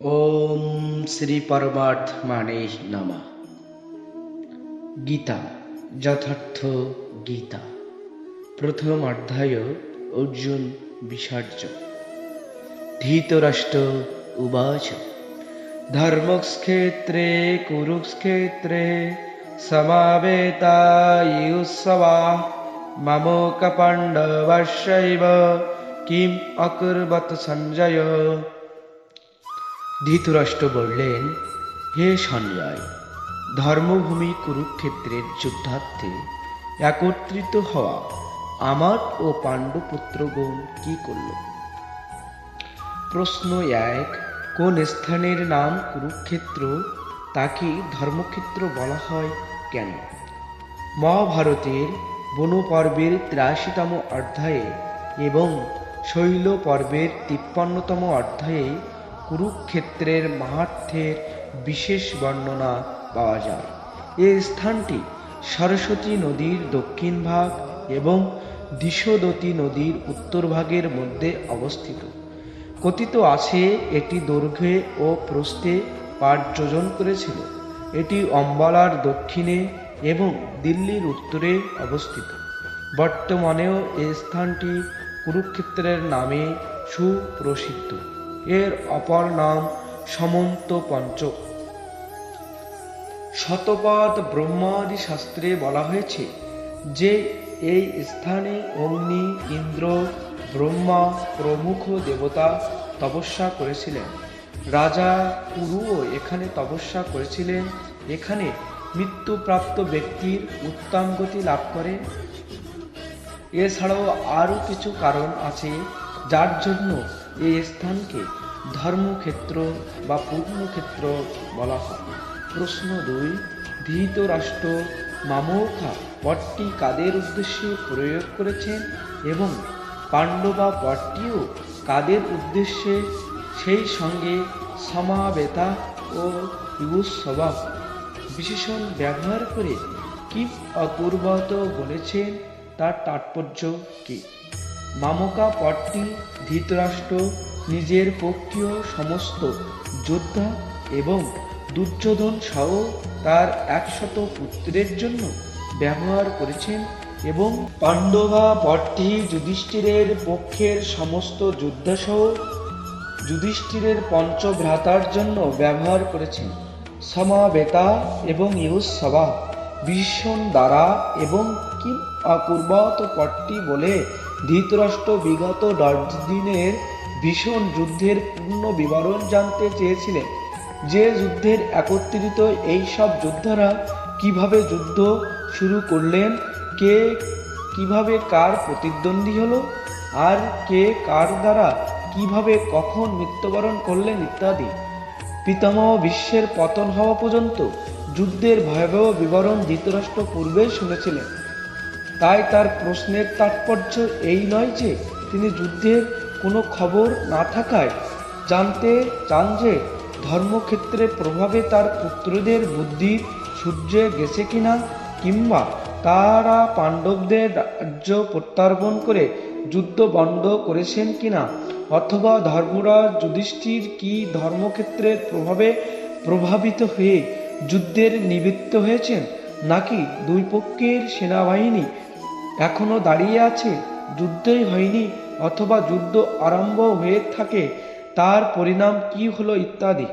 ওম শ্রী পরমাত্মানে নমঃ। গীতা, যথার্থ গীতা। প্রথম অধ্যায়, অর্জুন বিসর্জ ধৃতরাষ্ট্র উবাচ। ধর্মক্ষেত্রে, কুরুক্ষেত্রে সমাবেতায়ুৎসবা মমোক পাণ্ডবস্যৈব কিম অকুর্বত সঞ্জয়। ধৃতরাষ্ট্র বললেন, হে সঞ্জয় ধর্মভূমি কুরুক্ষেত্রের যুদ্ধার্থে একত্রিত হওয়া আমার ও পাণ্ডুপুত্রগণ কি করল? প্রশ্ন এক, কোন স্থানের নাম কুরুক্ষেত্র, তাকে ধর্মক্ষেত্র বলা হয় কেন? মহাভারতের বনু পর্বের ত্রাশিতম অধ্যায়ে এবং শৈল পর্বের তিপ্পান্নতম অধ্যায়ে কুরুক্ষেত্রের মাহাত্ম্যের বিশেষ বর্ণনা পাওয়া যায়। এই স্থানটি সরস্বতী নদীর দক্ষিণ ভাগ এবং দিশোদতী নদীর উত্তর ভাগের মধ্যে অবস্থিত। কথিত আছে, এটি দৈর্ঘ্যে ও প্রস্থে পাঁচ যোজন করেছিল। এটি অম্বালার দক্ষিণে এবং দিল্লির উত্তরে অবস্থিত। বর্তমানেও এই স্থানটি কুরুক্ষেত্রের নামে সুপ্রসিদ্ধ। এর অপর নাম সমন্ত পঞ্চক শতপথ ব্রহ্মাদি শাস্ত্রে বলা হয়েছে যে এই স্থানে অগ্নি, ইন্দ্র, ব্রহ্মা, প্রমুখ দেবতা তপস্যা করেছিলেন। রাজা কুরুও এখানে তপস্যা করেছিলেন। এখানে মৃত্যুপ্রাপ্ত ব্যক্তির উত্তম গতি লাভ করে এছাড়াও আরও কিছু কারণ আছে যার জন্য এই স্থানকে ধর্মক্ষেত্র বা পূর্ণক্ষেত্র বলা হয়। প্রশ্ন দুই, ধৃতরাষ্ট্র মামোখা পটটি কাদের উদ্দেশ্যে প্রয়োগ করেছেন এবং পাণ্ডবা পটটিও কাদের উদ্দেশ্যে? সেই সঙ্গে সমাবেতা ও ইউসভা বিশেষণ ব্যবহার করে কি অপূর্বত বলেছেন তার তাৎপর্য কি? মামকা পটটি, ধৃতরাষ্ট্র, নিজের পক্ষীয় সমস্ত যোদ্ধা এবং দুর্যোধন সহ তার একশত পুত্রের জন্য ব্যবহার করেছেন এবং পাণ্ডবা পটটি যুধিষ্ঠিরের পক্ষের সমস্ত যোদ্ধাসহ যুধিষ্ঠিরের পঞ্চভ্রাতার জন্য ব্যবহার করেছেন। সমাবেতা এবং ইউসভা ভীষণ দ্বারা এবং কি অপূর্বত পট্টি বলে ধৃতরাষ্ট্র বিগত দশ দিনের ভীষণ যুদ্ধের পূর্ণ বিবরণ জানতে চেয়েছিলেন। যে যুদ্ধের একত্রিত এই সব যোদ্ধারা কীভাবে যুদ্ধ শুরু করলেন, কে কীভাবে কার প্রতিদ্বন্দ্বী হলো, আর কে কার দ্বারা কীভাবে কখন মৃত্যুবরণ করলেন ইত্যাদি। পিতামহ বিশ্বের পতন হওয়া পর্যন্ত যুদ্ধের ভয়াবহ বিবরণ ধৃতরাষ্ট্র পূর্বে শুনেছিলেন। তাই তার প্রশ্নের তাৎপর্য এই নয় যে তিনি যুদ্ধের কোনো খবর না থাকায় জানতে চান যে ধর্মক্ষেত্রের প্রভাবে তার পুত্রদের বুদ্ধি সূর্যে গেছে কিনা কিংবা তারা পাণ্ডবদের রাজ্য প্রত্যার্পণ করে যুদ্ধ বন্ধ করেছেন কিনা? অথবা ধর্মরাজ যুধিষ্ঠির কি ধর্মক্ষেত্রের প্রভাবে প্রভাবিত হয়ে যুদ্ধের নিবৃত্ত হয়েছেন? নাকি দুই পক্ষের সেনাবাহিনী এখনও দাঁড়িয়ে আছে, যুদ্ধই হয়নি, অথবা যুদ্ধ আরম্ভ হয়ে থাকে, তার পরিণাম কি হলো ইত্যাদি।